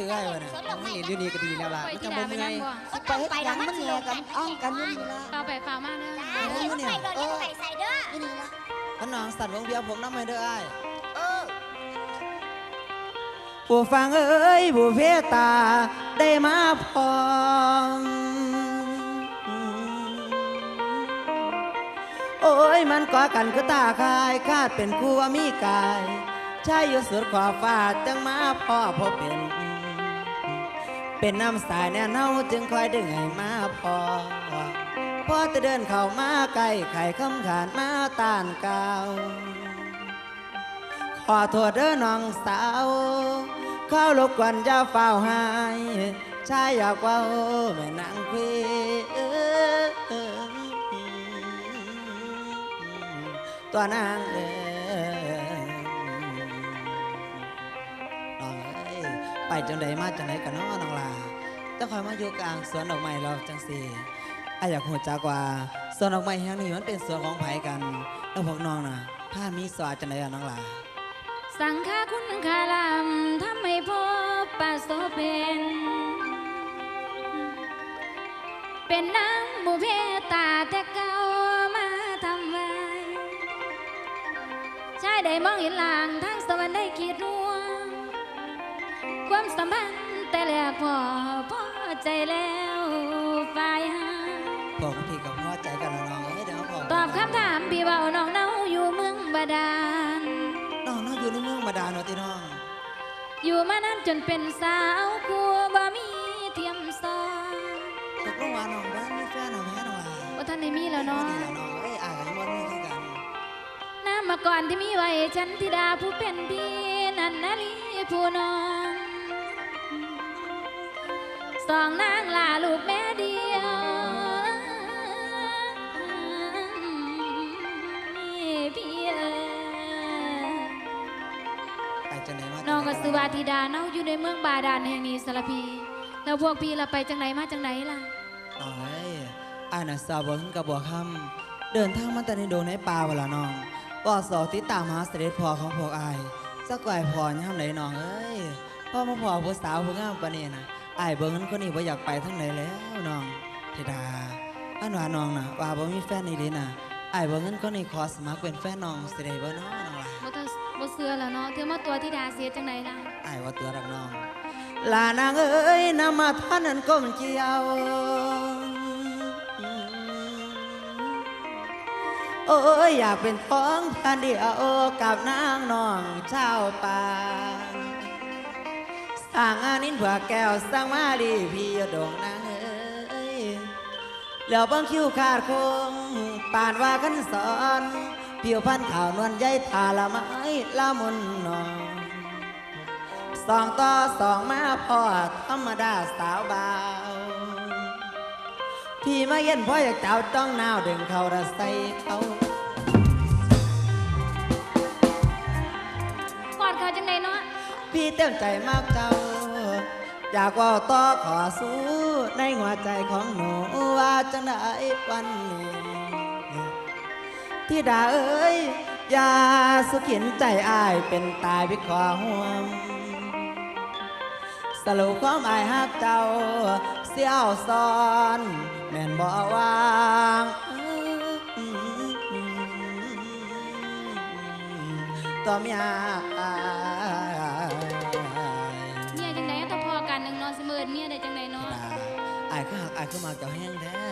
ถือไอ้วะเนี่ยไม่เห็นอยู่นี่ก็ดีแล้วล่ะม่ที่ต้องดาบ่ไปเมื่อยนำบ่ก็ต้องไปดังมันแย่กันอ้องกันอยู่นี่ละเปล่าไปเปล่ามาเด้ออ่าเดี๋ยวไปโดนเดี๋ยวไปใส่เด้ออยู่นี่ละมันน้องสัตว์วงเบียร์ผมน้ำไม่เด้อไอ้ายเออผู้ฟังเอ้ยผู้เพตาได้มาพองโอ้ยมันก่อกันคือตาคายคาดเป็นคู่ว่ามีกายชายอยู่สุดขอบฟ้าจังมาพ่อพบเป็น เป็นน้ำสายแน่เน่าจึงคอยดึงให้มาพอพอจะเดินเข้ามาใกล้ไข่คำขานมาต้านกาวขอโทษเด้อน้องสาวเข้ารบกวนอย่าเฝ้าหายชายอยากว่าแม่นางคุยตัวนางเอ้ ไปจังใดมาจังใดกันเนาะน้องลาจะคอยมาอยู่กลางสวนดอกไม้เราจังสีอาอยากหัวจักว่าสวนดอกไม้แห่งนี้มันเป็นสวนของไผกันแล้วพวกน้องน่ะผ้ามีสวาจังใดอะน้องลาสังฆาคุณคาลำทำให้พบปะโสเป็น เป็นนางบุเพตาแต่เก่ามาทำไว้ชายได้มองเห็นลางทั้งสวรรค์ได้คิดร่วง ความสัมพันธ์แต่แรกพอพอใจแล้วฝ่ายหาพวกพี่กับพ่อใจกันแล้วน้องเอ้ยเดี๋ยวเขาบอกตอบคำถามพี่เบาน้องเนาอยู่เมืองบาดาลน้องน้องอยู่ในเมืองบาดาลเนาะที่น้อง อยู่มานั้นจนเป็นสาวครัวบ่มีเทียมซอนตกลงว่าน้องบ้านมีแฟนเอาแม่น้องลาว่าท่านได้มีแล้วเนาะดีแล้วน้องเอ้ยอายกับยังบ่มีคือกันน้ำมาก่อนที่มีไว้ฉันธิดาผู้เป็นพี่นันนาลีผู้น้อง สองนางลาลูกแม่เดียวนี่พี่เอ๋ยไปจังไหนมาจัน้องก็ใดสือว่าธิดาเนาอยู่ในเมืองบาดาลแห่งนี้สารพี แล้วพวกพี่ละไปจังไหนมาจังไหนล่ะน้องเอ้ยอายน่ะสาวบ่ขึ้นกับบ่คำเดินทางมาแต่ในโดงในป่าเวลาน้องก็สอติดตามหาเสด็จพ่อของพวกอายสักก่อยพ่อยามไหนน้องเอ้ยพ่อมาพ่อผู้สาวผู้งามปานนี้น่ะ อายเบิ่งนั้นคนนี้บ่อยากไปทางไหนแล้วน้องธิดาอันว่าน้องน่ะว่าบ่มีแฟนอีหลีน่ะอายเบิ่งนั้นคนนี้ขอสมัครเป็นแฟนน้องสิได้บ่น้อน้องล่ะบ่ต้องบ่เสือแล้วเนาะเธอมาตัวธิดาเสียจังไหนล่ะอายว่าตัวรักน้องลานางเอ้ยนำมาท่านนั้นก้มเจียวโอ้ยอยากเป็นท้องพันเดียวกับนางน้องชาวป่า สร้างานินผื่อแก้วสร้างมาลีพี่ดงนางเอ้ยแล้วบางคิวขาดคงปานว่ากันสอนผิวพันธุ์ขาวนวลใยทาละไม้ละมุนนองสองต่อสองมาพอธรรมดาสาวบาวพี่มาเย็นพ่ออยากเจ้าจ้องนาวดึงเขาระใส่เขา พี่เต็มใจมากเจ้า อยากว่าต่อขอสู้ในหัวใจของหนูว่าจังได้วันนี้ที่ดาเอ้ยอย่าสุขินใจอายเป็นตายพิขอห่วมสรุปความอายฮักเจ้า เสี่ยวซ้อน แม่นบ่วางต่อมียายคือหักอายคือมาเจ้าแห้งแท้